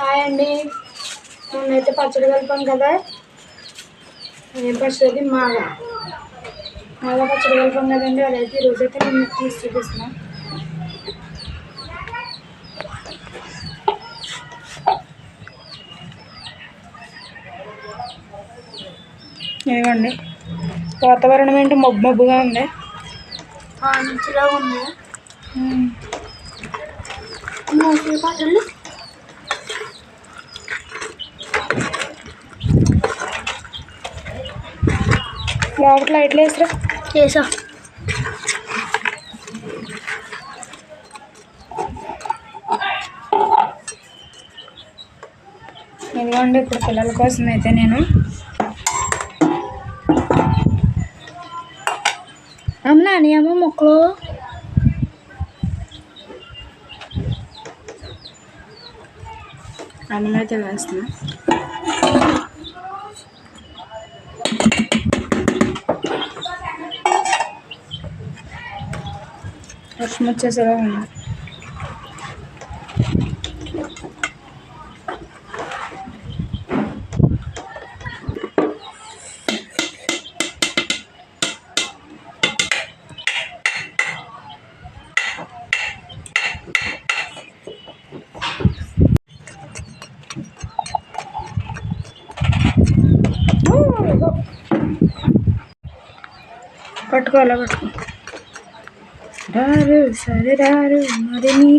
Hi అండి. మొన్నైతే పచ్చడి కలిపాం కదా. ఏం పచ్చడి మాగా మాగా పచ్చడి కలిపాం కదండి. అదైతే ఈరోజు అయితే నేను తీసి చూపిస్తున్నా. ఇదిగోండి. వాతావరణం ఏంటి మబ్బు మబ్బుగా ఉంది? మంచిగా ఉంది. పచ్చళ్ళు లోపల లైట్లు వేసిరా. చేసా ఇదిగోండి ఇప్పుడు పిల్లల కోసం అయితే నేను అమ్మ నీ అమ్మ మొక్కలు. అన్నం అయితే వేస్తున్నా వర్షం వచ్చేసేలా ఉంది పట్టుకోవాలా పట్టుకో రారు సరే రారు మరి నీ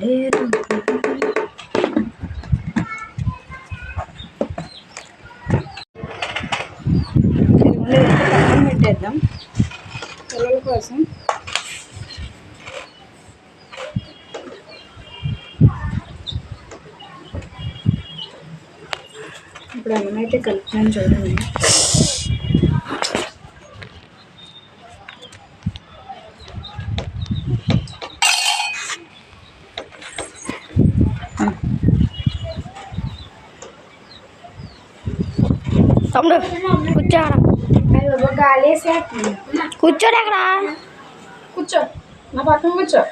లేరు. పెట్టేద్దాం. పిల్లల కోసం. ఇప్పుడు అన్నమైతే కలుపుతాను చూడండి. తమ్ముడు వేసేస్తుంది కూర్చోడు అక్కడ. కూర్చో. నా పక్కన కూర్చో.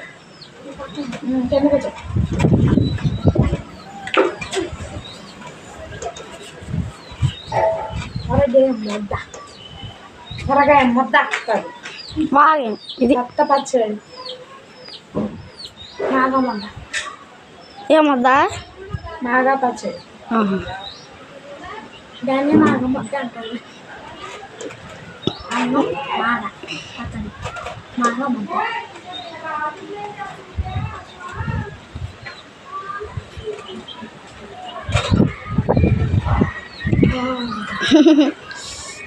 కింద కూర్చో. ముద్ద. త్వరగా ముద్ద బాగా ఇది. కొత్త పచ్చడి. నాగా ముద్ద. ఏమొద్దా నాగా పచ్చడి. దాన్ని నాగ ముద్ద అంటారు అన్నం మాగ పచ్చడి నాగ ముద్ద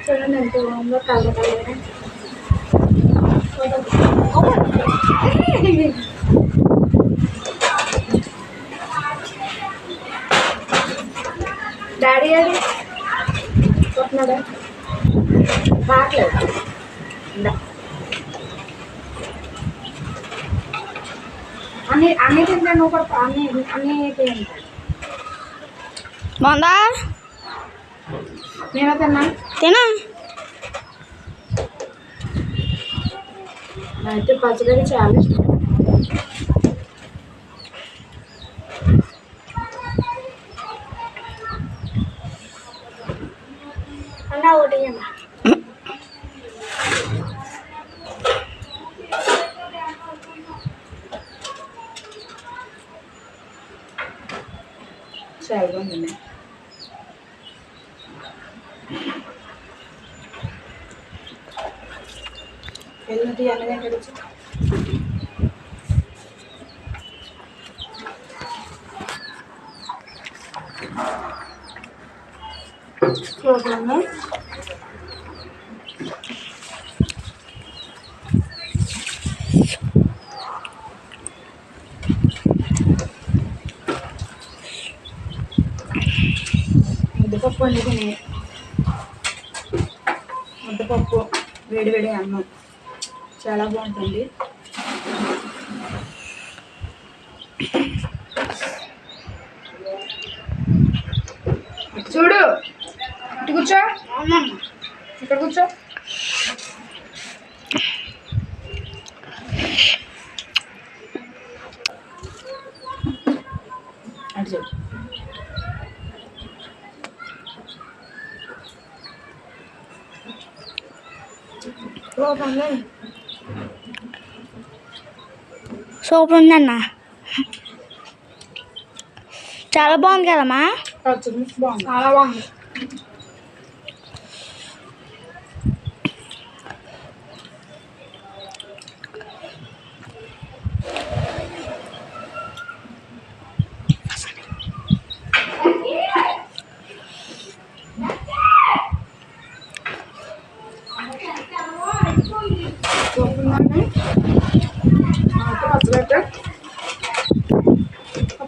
చూడండి ఎంత బాగుందో కలర్ కలర్ డాడీ అది కొట్టినాడా రావట్లేదు ఇందా. అన్ని అన్ని తింటా నువ్వు కూడా అన్ని అన్ని తింటా బాగుందా నేను తిన్నా తినా అయితే పచ్చడి చాలా ఇష్టం అన్న ఒకటి ఇయ్యమ్మా. చాలా బాగుంది వెళ్ళి అన్నది ఏంటో చూడండి ముద్దపప్పు వండుకుని ముద్దపప్పు వేడి వేడి అన్నం. చాలా బాగుంటుంది. చూడు ఇటు కూర్చో. ఇక్కడ కూర్చో. అటు చెప్పు లోపల ఉంది. సూపర్ ఉందన్న. చాలా బాగుంది కదమ్మా? చాలా బాగుంది.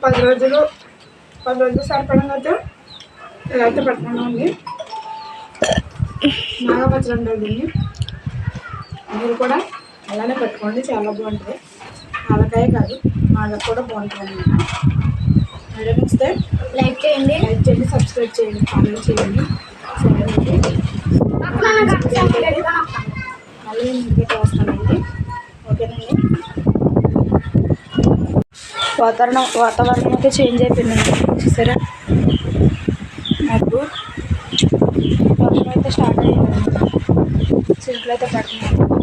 పది రోజులు పది రోజులు ఇలా అయితే పెట్టుకున్నామండి బాగా పచ్చడి ఉండాలి మీరు కూడా అలానే పెట్టుకోండి చాలా బాగుంటుంది ఆలకాయ కాదు వాళ్ళకి కూడా బాగుంటుంది అన్నమాట. వీడియో నచ్చితే లైక్ చేయండి. లైక్ చేయండి సబ్స్క్రైబ్ చేయండి కామెంట్ చేయండి. చేయండి మళ్ళీ ముందుకే వస్తానండి ఓకేనండి. వాతావరణం వాతావరణం అయితే చేంజ్ అయిపోయిందండి. చూసారా? నాకు వర్షం అయితే స్టార్ట్ అయ్యిందండి. సింపుల్ అయితే పడుతున్నాయి.